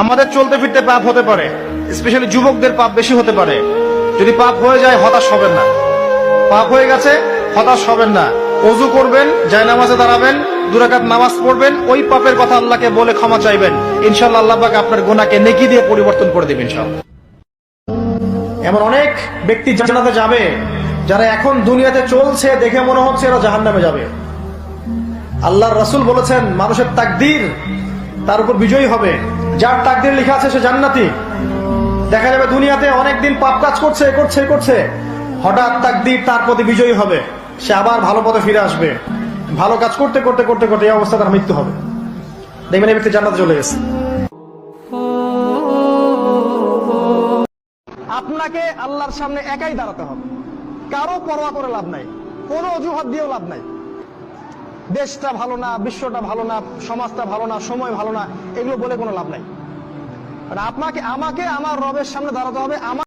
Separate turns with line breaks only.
আমাদের চলতে ফিরতে পাপ হতে পারে। স্পেশালি যুবকদের পাপ বেশি হতে পারে। যদি পাপ হয়ে যায়, হতাশ হবেন না। পাপ হয়ে গেছে, হতাশ হবেন না। অজু করবেন, জায়নামাজে দাঁড়াবেন, দুরাকাত নামাজ পড়বেন, ওই পাপের কথা আল্লাহকে বলে ক্ষমা চাইবেন। ইনশাল্লাহ আল্লাহ আপনার গোনাকে নেকি দিয়ে পরিবর্তন করে দেবেন ইনশাল্লাহ এমন অনেক ব্যক্তি জান্নাতে যাবে, যারা এখন দুনিয়াতে চলছে, দেখে মনে হচ্ছে এরা জাহান্নামে যাবে। আল্লাহর রাসূল বলেছেন, মানুষের তাকদির তার উপর বিজয়ী হবে। যার তাকদীর লেখা আছে সে জান্নাতি। দেখা যাবে দুনিয়াতে অনেকদিন পাপ কাজ করছে করছে করছে। হঠাৎ তাকদির তার প্রতি বিজয়ী হবে। সে আবার ভালো পথে ফিরে আসবে। ভালো কাজ করতে করতে করতে করতে এই অবস্থা তার মৃত্যু হবে। দেখবেন এই ব্যক্তি জান্নাতে চলে গেছে। আপনাকে আল্লাহর সামনে একাই দাঁড়াতে হবে। কারও পরোয়া করে লাভ নাই। কোনো অজুহাত দিয়েও লাভ নাই। দেশটা ভালো না, বিশ্বটা ভালো না, সমাজটা ভালো না, সময় ভালো না, এগুলো বলে কোনো লাভ নাই। আপনাকে, আমাকে, আমার রবের সামনে দাঁড়াতে হবে, আমার